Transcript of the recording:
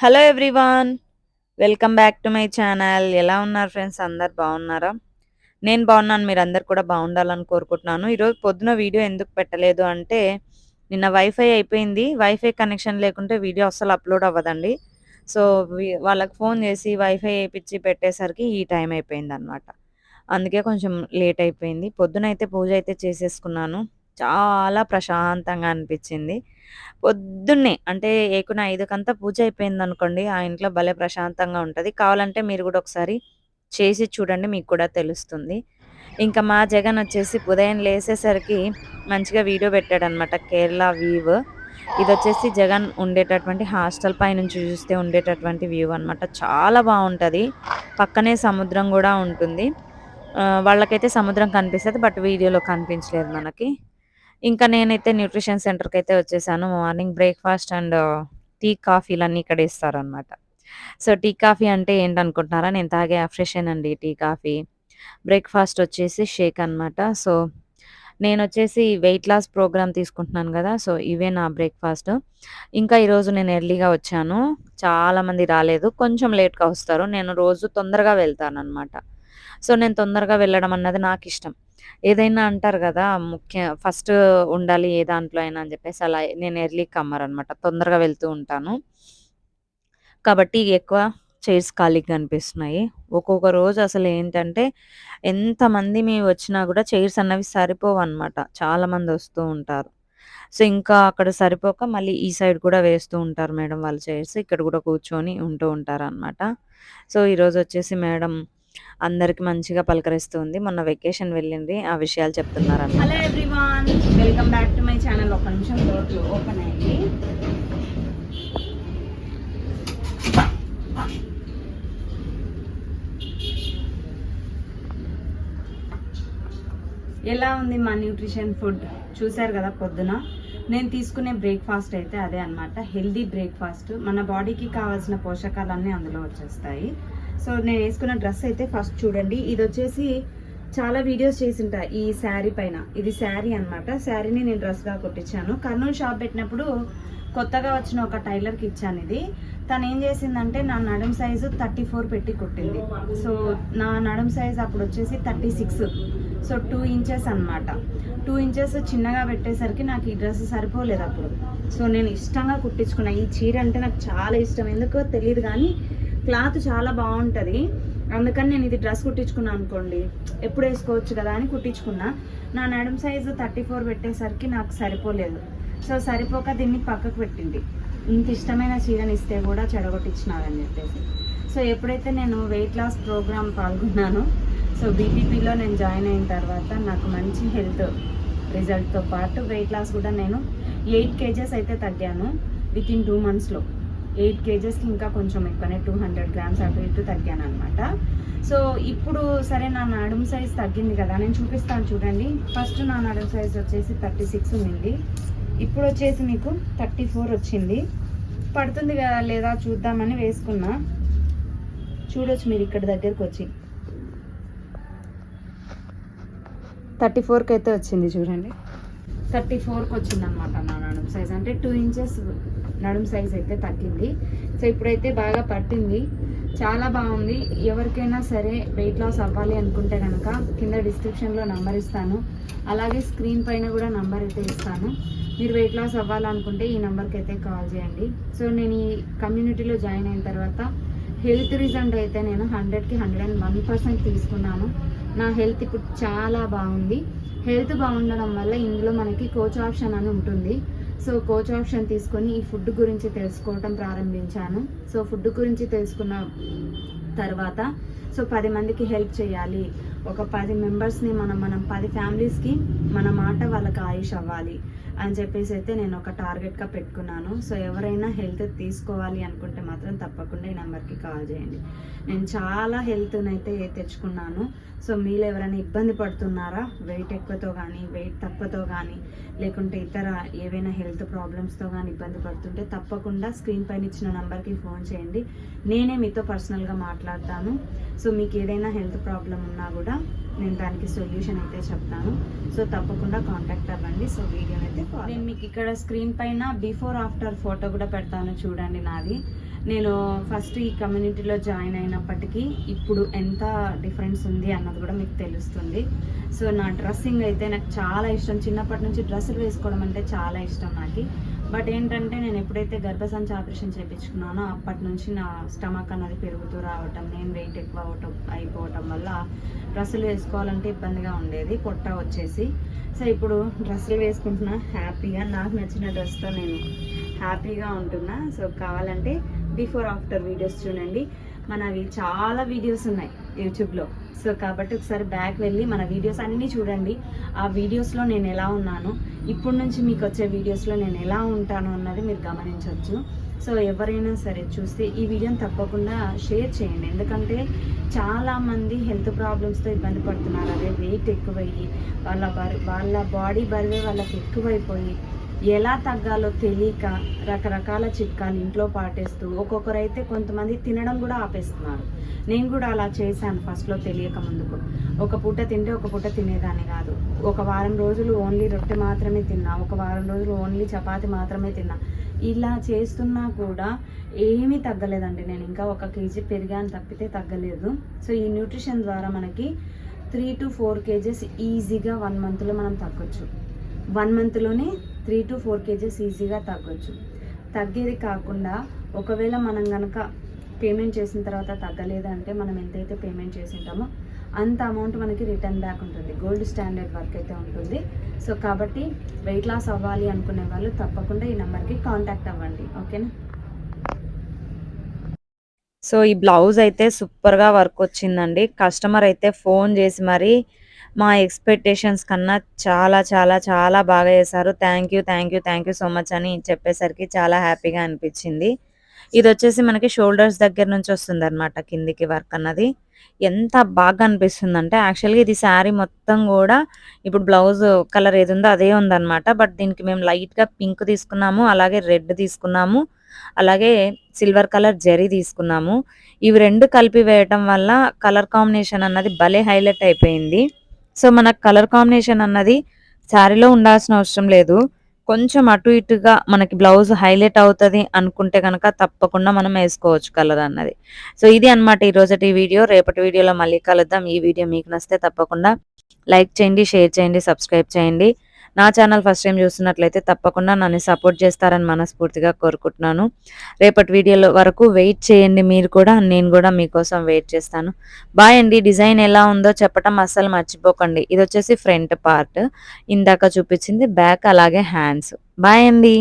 Hello everyone welcome back to my channel. ఎలా ఉన్నారు friends? అందరు బాగున్నారా? నేను బాగున్నాను మీరు కూడా బాగుండాలని కోరుకుంటున్నాను. ఈరోజు పొద్దున వీడియో ఎందుకు పెట్టలేదు అంటే నిన్న వైఫై అయిపోయింది. వైఫై కనెక్షన్ లేకుంటే వీడియో అస్సలు అప్లోడ్ అవ్వదండి. సో వాళ్ళకి ఫోన్ చేసి వైఫై వేయించి పెట్టేసరికి ఈ టైం అయిపోయింది అనమాట అందుకే కొంచెం లేట్ అయిపోయింది. పొద్దున అయితే పూజ అయితే చేసేసుకున్నాను. చాలా ప్రశాంతంగా అనిపించింది. పొద్దున్నే అంటే ఏకున ఐదుకంతా పూజ అయిపోయింది అనుకోండి ఆ ఇంట్లో భలే ప్రశాంతంగా ఉంటుంది. కావాలంటే మీరు కూడా ఒకసారి చేసి చూడండి మీకు కూడా తెలుస్తుంది. ఇంకా మా జగన్ వచ్చేసి ఉదయం లేసేసరికి మంచిగా వీడియో పెట్టాడనమాట కేరళ వీవ్. ఇది వచ్చేసి జగన్ ఉండేటటువంటి హాస్టల్ పై నుంచి చూస్తే ఉండేటటువంటి వ్యూ అనమాట చాలా బాగుంటుంది. పక్కనే సముద్రం కూడా ఉంటుంది. వాళ్ళకైతే సముద్రం కనిపిస్తుంది బట్ వీడియోలో కనిపించలేదు మనకి. ఇంకా నేనైతే న్యూట్రిషన్ సెంటర్కి అయితే వచ్చేసాను. మార్నింగ్ బ్రేక్ఫాస్ట్ అండ్ టీ కాఫీలన్నీ ఇక్కడ ఇస్తారనమాట సో టీ కాఫీ అంటే ఏంటనుకుంటున్నారా? నేను తాగే అఫ్రెషన్ అండి టీ కాఫీ. బ్రేక్ఫాస్ట్ వచ్చేసి షేక్ అనమాట సో నేను వచ్చేసి వెయిట్ లాస్ ప్రోగ్రామ్ తీసుకుంటున్నాను కదా సో ఇవే నా బ్రేక్ఫాస్ట్. ఇంకా ఈరోజు నేను ఎర్లీగా వచ్చాను. చాలామంది రాలేదు. కొంచెం లేట్గా వస్తారు. నేను రోజు తొందరగా వెళ్తాను అనమాట సో నేను తొందరగా వెళ్ళడం అన్నది నాకు ఇష్టం ఏదైనా అంటారు కదా ముఖ్య ఫస్ట్ ఉండాలి ఏ దాంట్లో అయినా అని చెప్పేసి అలా నేను ఎర్లీ కమ్మర్ అనమాట తొందరగా వెళ్తూ ఉంటాను. కాబట్టి ఎక్కువ చైర్స్ ఖాళీగా అనిపిస్తున్నాయి. ఒక్కొక్క రోజు అసలు ఏంటంటే ఎంతమంది మీ వచ్చినా కూడా చైర్స్ అన్నవి సరిపోవు అనమాట చాలామంది వస్తూ ఉంటారు. సో ఇంకా అక్కడ సరిపోక మళ్ళీ ఈ సైడ్ కూడా వేస్తూ ఉంటారు మేడం వాళ్ళ చైర్స్. ఇక్కడ కూడా కూర్చొని ఉంటూ ఉంటారు అనమాట సో ఈరోజు వచ్చేసి మేడం అందరికి మంచిగా పలకరిస్తుంది. మొన్న వెకేషన్ వెళ్ళింది. ఆ విషయాలు చెప్తున్నారు hello everyone welcome back to my channel. ఒక నిమిషం డోర్ ఓపెన్ అయింది. ఎలా ఉంది మా న్యూట్రిషన్ ఫుడ్? చూసారు కదా పొద్దున. నేను తీసుకునే బ్రేక్ఫాస్ట్ అయితే అదే అనమాట హెల్దీ బ్రేక్ఫాస్ట్. మన బాడీకి కావాల్సిన పోషకాలన్నీ అందులో వచ్చేస్తాయి. సో నేను వేసుకున్న డ్రెస్ అయితే ఫస్ట్ చూడండి. ఇది వచ్చేసి చాలా వీడియోస్ చేసింటా ఈ శారీ పైన. ఇది శారీ అనమాట శారీని నేను డ్రెస్గా కొట్టించాను. కర్నూలు షాప్ పెట్టినప్పుడు కొత్తగా వచ్చిన ఒక టైలర్కి ఇచ్చాను ఇది. తను ఏం చేసిందంటే నా నడుం సైజు థర్టీ ఫోర్ పెట్టి కుట్టింది. సో నా నడుం సైజ్ అప్పుడు వచ్చేసి thirty six so two inches అనమాట టూ ఇంచెస్ చిన్నగా పెట్టేసరికి నాకు ఈ డ్రెస్ సరిపోలేదు అప్పుడు. సో నేను ఇష్టంగా కుట్టించుకున్నా ఈ చీర అంటే నాకు చాలా ఇష్టం. ఎందుకో తెలియదు కానీ క్లాత్ చాలా బాగుంటుంది. అందుకని నేను ఇది డ్రెస్ కుట్టించుకున్నాను అనుకోండి. ఎప్పుడు వేసుకోవచ్చు కదా అని కుట్టించుకున్నా. నా నడుం సైజు థర్టీ ఫోర్ పెట్టేసరికి నాకు సరిపోలేదు. సో సరిపోక దీన్ని పక్కకు పెట్టింది. ఇంత ఇష్టమైన చీరని ఇస్తే కూడా చెడగొట్టించినారని చెప్పేసి. సో ఎప్పుడైతే నేను వెయిట్ లాస్ ప్రోగ్రామ్ పాల్గొన్నానో సో బీపీపీలో నేను జాయిన్ అయిన తర్వాత నాకు మంచి హెల్త్ రిజల్ట్తో పాటు వెయిట్ లాస్ కూడా నేను ఎయిట్ కేజెస్ అయితే తగ్గాను విత్ ఇన్ టూ మంత్స్లో ఎయిట్ కేజెస్కి ఇంకా కొంచెం ఎక్కువనే టూ హండ్రెడ్ గ్రామ్స్ అటు ఇటు తగ్గాను అనమాట సో ఇప్పుడు సరే నా నడుము సైజ్ తగ్గింది కదా నేను చూపిస్తాను చూడండి. ఫస్ట్ నా నడుము సైజ్ వచ్చేసి థర్టీ సిక్స్ ఉంది ఇప్పుడు వచ్చేసి మీకు థర్టీ ఫోర్ వచ్చింది. పడుతుంది కదా లేదా చూద్దామని వేసుకున్నా. చూడొచ్చు మీరు ఇక్కడ దగ్గరకు వచ్చి. థర్టీ ఫోర్కి అయితే వచ్చింది చూడండి. థర్టీ ఫోర్కి వచ్చింది అనమాట నా నడుము సైజ్. అంటే టూ ఇంచెస్ నడుము సైజ్ అయితే తగ్గింది. సో ఇప్పుడైతే బాగా పట్టింది. చాలా బాగుంది. ఎవరికైనా సరే వెయిట్ లాస్ అవ్వాలి అనుకుంటే కనుక కింద డిస్క్రిప్షన్లో నంబర్ ఇస్తాను. అలాగే స్క్రీన్ పైన కూడా నంబర్ అయితే ఇస్తాను. మీరు వెయిట్ లాస్ అవ్వాలనుకుంటే ఈ నెంబర్కి అయితే కాల్ చేయండి. సో నేను ఈ కమ్యూనిటీలో జాయిన్ అయిన తర్వాత హెల్త్ రిజల్ట్ అయితే నేను హండ్రెడ్కి హండ్రెడ్ అండ్ వన్ పర్సెంట్ తీసుకున్నాను. నా హెల్త్ ఇప్పుడు చాలా బాగుంది. హెల్త్ బాగుండడం వల్ల ఇందులో మనకి కోచ్ ఆప్షన్ అని ఉంటుంది. సో కోచ్ ఆప్షన్ తీసుకొని ఈ ఫుడ్ గురించి తెలుసుకోవటం ప్రారంభించాను. సో ఫుడ్ గురించి తెలుసుకున్న తర్వాత సో పది మందికి హెల్ప్ చేయాలి. ఒక పది మెంబర్స్ని మనం మనం పది ఫ్యామిలీస్కి మన మాట వాళ్ళకి ఆయుష్ అవ్వాలి అని చెప్పేసి అయితే నేను ఒక టార్గెట్గా పెట్టుకున్నాను. సో ఎవరైనా హెల్త్ తీసుకోవాలి అనుకుంటే మాత్రం తప్పకుండా ఈ నెంబర్కి కాల్ చేయండి. నేను చాలా హెల్త్నైతే తెచ్చుకున్నాను. సో మీరు ఎవరైనా ఇబ్బంది పడుతున్నారా? వెయిట్ ఎక్కువతో కానీ వెయిట్ తక్కువతో కానీ లేకుంటే ఇతర ఏవైనా హెల్త్ ప్రాబ్లమ్స్తో కానీ ఇబ్బంది పడుతుంటే తప్పకుండా స్క్రీన్ పైన ఇచ్చిన నెంబర్కి ఫోన్ చేయండి. నేనే మీతో పర్సనల్గా మాట్లాడతాను. సో మీకు ఏదైనా హెల్త్ ప్రాబ్లం ఉన్నా కూడా నేను దానికి సొల్యూషన్ అయితే చెప్తాను. సో తప్పకుండా కాంటాక్ట్ అవ్వండి. సో వీడియో అయితే నేను మీకు ఇక్కడ స్క్రీన్ పైన బిఫోర్ ఆఫ్టర్ ఫోటో కూడా పెడతాను చూడండి నాది. నేను ఫస్ట్ ఈ కమ్యూనిటీలో జాయిన్ అయినప్పటికీ ఇప్పుడు ఎంత డిఫరెన్స్ ఉంది అన్నది కూడా మీకు తెలుస్తుంది. సో నా డ్రెస్సింగ్ అయితే నాకు చాలా ఇష్టం. చిన్నప్పటి నుంచి డ్రెస్సులు వేసుకోవడం అంటే చాలా ఇష్టం నాకు. బట్ ఏంటంటే నేను ఎప్పుడైతే గర్భసంచి ఆపరేషన్ చేయించుకున్నానో అప్పటి నుంచి నా స్టమక్ అన్నది పెరుగుతూ రావటం నేను వెయిట్ ఎక్కువ అవటం అయిపోవటం వల్ల డ్రెస్సులు వేసుకోవాలంటే ఇబ్బందిగా ఉండేది పొట్ట వచ్చేసి. సో ఇప్పుడు డ్రెస్సులు వేసుకుంటున్నా హ్యాపీగా నాకు నచ్చిన డ్రెస్తో నేను హ్యాపీగా ఉంటున్నా. సో కావాలంటే బిఫోర్ ఆఫ్టర్ వీడియోస్ చూడండి. మనవి చాలా వీడియోస్ ఉన్నాయి యూట్యూబ్లో సో కాబట్టి ఒకసారి బ్యాక్ వెళ్ళి మన వీడియోస్ అన్నీ చూడండి. ఆ వీడియోస్లో నేను ఎలా ఉన్నాను? ఇప్పుడు నుంచి మీకు వచ్చే వీడియోస్లో నేను ఎలా ఉంటాను అన్నది మీరు గమనించవచ్చు. సో ఎవరైనా సరే చూస్తే ఈ వీడియోని తప్పకుండా షేర్ చేయండి. ఎందుకంటే చాలామంది హెల్త్ ప్రాబ్లమ్స్తో ఇబ్బంది పడుతున్నారు. అదే వెయిట్ ఎక్కువయ్యి వాళ్ళ బరు వాళ్ళ బాడీ బరువే వాళ్ళకి ఎక్కువైపోయి ఎలా తగ్గాలో తెలియక రకరకాల చిట్కాలు ఇంట్లో పాటిస్తూ ఒక్కొక్కరైతే కొంతమంది తినడం కూడా ఆపేస్తున్నారు. నేను కూడా అలా చేశాను ఫస్ట్లో తెలియక ముందుకు. ఒక పూట తింటే ఒక పూట తినేదాన్ని కాదు. ఒక వారం రోజులు ఓన్లీ రొట్టె మాత్రమే తిన్నా ఒక వారం రోజులు ఓన్లీ చపాతి మాత్రమే తిన్నా. ఇలా చేస్తున్నా కూడా ఏమీ తగ్గలేదండి. నేను ఇంకా ఒక కేజీ పెరిగాను తప్పితే తగ్గలేదు. సో ఈ న్యూట్రిషన్ ద్వారా మనకి త్రీ టు ఫోర్ కేజెస్ ఈజీగా వన్ మంత్లో మనం తగ్గొచ్చు. వన్ మంత్లోనే త్రీ టు ఫోర్ కేజెస్ ఈజీగా తగ్గొచ్చు. తగ్గేది కాకుండా ఒకవేళ మనం కనుక పేమెంట్ చేసిన తర్వాత తగ్గలేదంటే మనం ఎంతైతే పేమెంట్ చేసి ఉంటామో అంత అమౌంట్ మనకి రిటర్న్ బ్యాక్ ఉంటుంది. గోల్డ్ స్టాండర్డ్ వర్క్ అయితే ఉంటుంది. సో కాబట్టి వెయిట్ లాస్ అవ్వాలి అనుకునే వాళ్ళు తప్పకుండా ఈ నెంబర్కి కాంటాక్ట్ అవ్వండి. ఓకేనా? సో ఈ బ్లౌజ్ అయితే సూపర్‌గా వర్క్ వచ్చిందండి. కస్టమర్ అయితే ఫోన్ చేసి మరి మా ఎక్స్‌పెక్టేషన్స్ కన్నా చాలా చాలా చాలా బాగా చేశారు. Thank you, thank you, thank you so much అని చెప్పేసరికి చాలా హ్యాపీగా అనిపించింది. ఇది వచ్చేసి మనకి షోల్డర్స్ దగ్గర నుంచి వస్తుందన్నమాట కిందికి వర్క్ అన్నది. ఎంత బాగా అనిపిస్తుందంటే యాక్చువల్‌గా ఇది శారీ మొత్తం కూడా ఇప్పుడు బ్లౌజ్ కలర్ ఏదుందో అదే ఉందన్నమాట. బట్ దీనికి మేము లైట్‌గా పింక్ తీసుకున్నాము. అలాగే రెడ్ తీసుకున్నాము. అలాగే సిల్వర్ కలర్ జరీ తీసుకున్నాము. ఇవి రెండు కలిపి వేయటం వల్ల కలర్ కాంబినేషన్ అన్నది భలే హైలైట్ అయిపోయింది. సో మనకు కలర్ కాంబినేషన్ అన్నది శారీలో ఉండాల్సిన అవసరం లేదు. కొంచెం అటు ఇటుగా మనకి బ్లౌజ్ హైలైట్ అవుతుంది అనుకుంటే కనుక తప్పకుండా మనం వేసుకోవచ్చు కలర్ అన్నది. సో ఇది అన్నమాట ఈరోజటి వీడియో. రేపటి వీడియోలో మళ్ళీ కలుద్దాం. ఈ వీడియో మీకు నచ్చితే తప్పకుండా లైక్ చేయండి, షేర్ చేయండి, సబ్స్క్రైబ్ చేయండి. నా ఛానల్ ఫస్ట్ టైమ్ చూస్తున్నట్లయితే తప్పకుండా నన్ను సపోర్ట్ చేస్తారని మనస్ఫూర్తిగా కోరుకుంటున్నాను. రేపటి వీడియోలో వరకు వెయిట్ చేయండి మీరు కూడా. నేను కూడా మీకోసం వెయిట్ చేస్తాను. బాయ్ అండి. డిజైన్ ఎలా ఉందో చెప్పటం అస్సలు మర్చిపోకండి. ఇది వచ్చేసి ఫ్రంట్ పార్ట్. ఇందాక చూపించింది బ్యాక్ అలాగే హ్యాండ్స్. బాయ్ అండి.